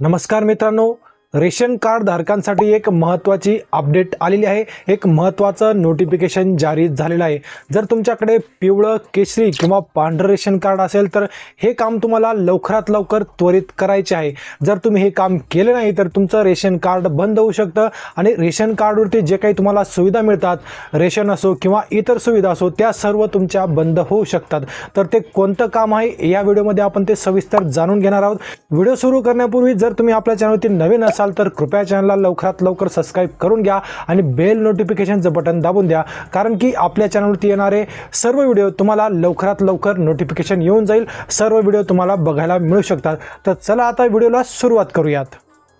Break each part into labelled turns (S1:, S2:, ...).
S1: नमस्कार मित्रांनो ration card धारकांसाठी एक महत्त्वाची अपडेट आलेली आहे. एक महत्त्वाचं नोटिफिकेशन जारी झालेलं आहे. जर तुमच्याकडे पिवळं केशरी किंवा पांढरं रेशन कार्ड असेल तर हे काम तुम्हाला लवकरात लवकर त्वरित करायचे आहे. जर तुम्ही हे काम केलं नाही तर तुमचं रेशन कार्ड बंद होऊ शकतं आणि रेशन कार्डवरती जे काही तुम्हाला सुविधा मिळतात रेशन असो किंवा इतर सुविधा असो त्या सर्व तुमच्या बंद होऊ शकतात. तर ते कोणतं काम आहे या व्हिडिओमध्ये आपण ते सविस्तर जाणून घेणार आहोत. व्हिडिओ सुरू करण्यापूर्वी जर तुम्ही आपल्या चॅनलवरती नवीन असाल तर कृपया चॅनलला लवकरात लवकर सबस्क्राईब करून घ्या आणि बेल नोटिफिकेशनचं बटन दाबून द्या. कारण की आपल्या चॅनलवरती येणारे सर्व व्हिडिओ तुम्हाला लवकरात लवकर नोटिफिकेशन येऊन जाईल. सर्व व्हिडिओ तुम्हाला बघायला मिळू शकतात. तर चला आता व्हिडिओला सुरुवात करूयात.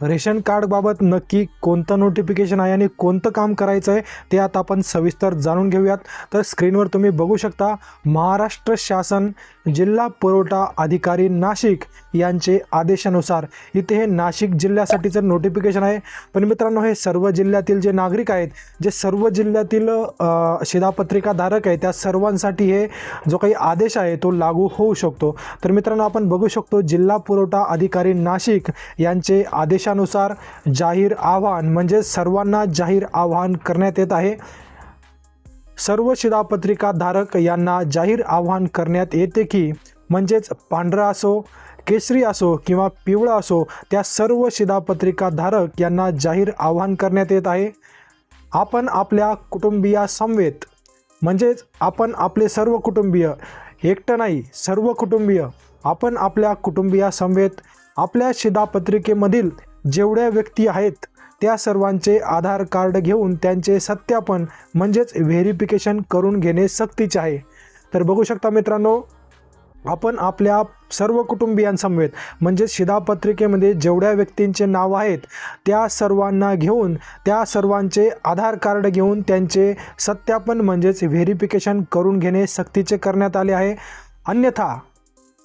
S1: रेशन कार्डबाबत नक्की कोणतं नोटिफिकेशन आहे आणि कोणतं काम करायचं आहे ते आता आपण सविस्तर जाणून घेऊयात. तर स्क्रीनवर तुम्ही बघू शकता महाराष्ट्र शासन जिल्हा पुरवठा अधिकारी नाशिक यांचे आदेशानुसार इथे हे नाशिक जिल्ह्यासाठीचं नोटिफिकेशन आहे. पण मित्रांनो हे सर्व जिल्ह्यातील जे नागरिक आहेत जे सर्व जिल्ह्यातील शिधापत्रिकाधारक आहे त्या सर्वांसाठी हे जो काही आदेश आहे तो लागू होऊ शकतो. तर मित्रांनो आपण बघू शकतो जिल्हा पुरवठा अधिकारी नाशिक यांचे त्यानुसार जाहीर आव्हान म्हणजे सर्वांना जाहीर आवाहन करण्यात येत आहे. सर्व शिधापत्रिका धारक यांना जाहीर आवाहन करण्यात येते की म्हणजेच पांढरा असो केसरी असो किंवा पिवळा असो त्या सर्व शिधापत्रिका धारक यांना जाहीर आवाहन करण्यात येत आहे. आपण आपल्या कुटुंबियासमवेत म्हणजेच आपण आपले सर्व कुटुंबीय एकटं नाही सर्व कुटुंबीय आपण आपल्या कुटुंबियासमवेत आपल्या शिधापत्रिकेमधील जेवढ्या व्यक्ती आहेत त्या सर्वांचे आधार कार्ड घेऊन त्यांचे सत्यापन म्हणजेच व्हेरिफिकेशन करून घेणे सक्तीचे आहे. तर बघू शकता मित्रांनो आपण आपल्या सर्व कुटुंबियांसमवेत म्हणजे शिधापत्रिकेमध्ये जेवढ्या व्यक्तींचे नाव आहेत त्या सर्वांना घेऊन त्या सर्वांचे आधार कार्ड घेऊन त्यांचे सत्यापन म्हणजेच व्हेरिफिकेशन करून घेणे सक्तीचे करण्यात आले आहे. अन्यथा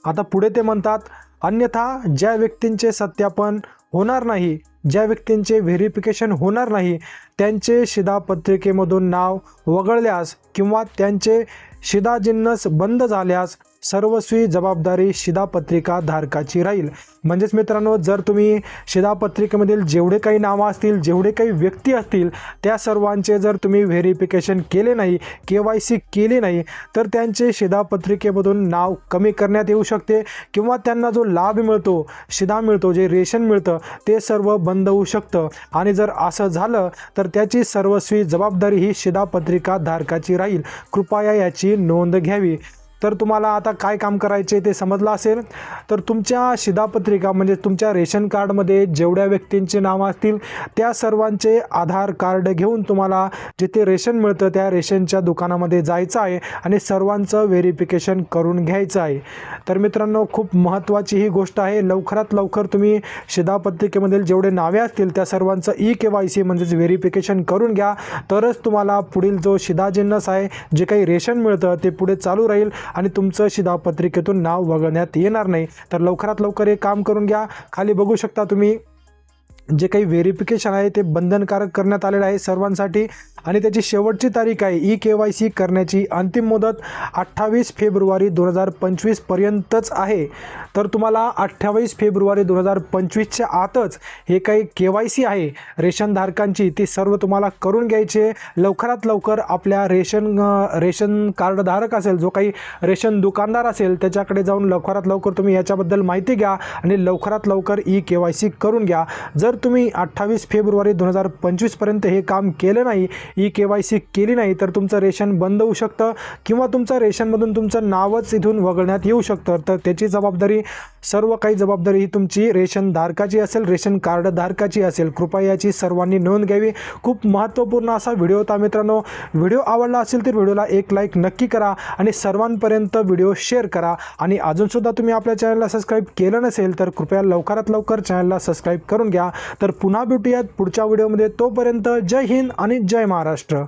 S1: आता पुढे ते म्हणतात अन्यथा ज्या व्यक्तींचे सत्यापन होणार नाही. ज्या व्यक्तींचे व्हेरिफिकेशन होणार नाही त्यांचे शिधापत्रिकेमधून नाव वगळल्यास किंवा त्यांचे शिधाजिन्नस बंद झाल्यास सर्वस्वी जबाबदारी शिधापत्रिका धारकाची राहील. म्हणजेच मित्रांनो जर तुम्ही शिधापत्रिकेमधील जेवढे काही नावं असतील जेवढे काही व्यक्ती असतील त्या सर्वांचे जर तुम्ही व्हेरिफिकेशन केले नाही के वाय सी केली नाही तर त्यांचे शिधापत्रिकेमधून नाव कमी करण्यात येऊ शकते किंवा त्यांना जो लाभ मिळतो शिधा मिळतो जे रेशन मिळतं ते सर्व बंद होऊ शकतं. आणि जर असं झालं तर त्याची सर्वस्वी जबाबदारी ही शिधापत्रिका धारकाची राहील. कृपया याची नोंद घ्यावी. तर तुम्हाला आता काय काम करायचे ते समजलं असेल तर तुमच्या शिधापत्रिका म्हणजे तुमच्या रेशन कार्डमध्ये जेवढ्या व्यक्तींचे नावं असतील त्या सर्वांचे आधार कार्ड घेऊन तुम्हाला जिथे रेशन मिळतं त्या रेशनच्या दुकानामध्ये जायचं आहे आणि सर्वांचं व्हेरिफिकेशन करून घ्यायचं आहे. तर मित्रांनो खूप महत्त्वाची ही गोष्ट आहे. लवकरात लवकर तुम्ही शिधापत्रिकेमधील जेवढे नावे असतील त्या सर्वांचं ई के वाय सी म्हणजेच व्हेरिफिकेशन करून घ्या. तरच तुम्हाला पुढील जो शिधाजिन्नस आहे जे काही रेशन मिळतं ते पुढे चालू राहील. आणि तुमचं शिधापत्रिकेतून नाव वगळण्यात येणार नाही. तर लवकरात लवकर हे काम करून घ्या. खाली बघू शकता तुम्ही. जे काही व्हेरिफिकेशन आहे ते बंधनकारक करण्यात आलेलं आहे सर्वांसाठी. आणि त्याची शेवटची तारीख आहे. ई के वाय सी करण्याची अंतिम मुदत अठ्ठावीस फेब्रुवारी दोन हजार पंचवीसपर्यंतच आहे. तर तुम्हाला अठ्ठावीस फेब्रुवारी दोन हजार पंचवीसच्या आतच हे काही के वाय सी आहे रेशनधारकांची ती सर्व तुम्हाला करून घ्यायची लवकरात लवकर आपल्या रेशन रेशन कार्डधारक असेल जो काही रेशन दुकानदार असेल त्याच्याकडे जाऊन लवकरात लवकर तुम्ही याच्याबद्दल माहिती घ्या आणि लवकरात लवकर ई के वाय सी करून घ्या. जर तुम्ही अठ्ठावीस फेब्रुवारी दोन हजार पंचवीसपर्यंत हे काम केलं नाही ई के वाय सी केली नाही तर तुमचं रेशन बंद होऊ शकतं किंवा तुमचं रेशनमधून तुमचं नावच इथून वगळण्यात येऊ शकतं. तर त्याची जबाबदारी सर्व काही जबाबदारी ही तुमची रेशन धारकाची असेल रेशन कार्ड धारकाची असेल. कृपया याची सर्वांनी नोंद घ्यावी. खूप महत्त्वपूर्ण असा व्हिडिओ होता मित्रांनो. व्हिडिओ आवडला असेल तर व्हिडिओला एक लाईक नक्की करा आणि सर्वांपर्यंत व्हिडिओ शेअर करा. आणि अजूनसुद्धा तुम्ही आपल्या चॅनलला सबस्क्राईब केलं नसेल तर कृपया लवकरात लवकर चॅनलला सबस्क्राईब करून घ्या. तर पुन्हा भेटूयात पुढच्या व्हिडिओमध्ये. तोपर्यंत जय हिंद आणि जय महाराष्ट्र.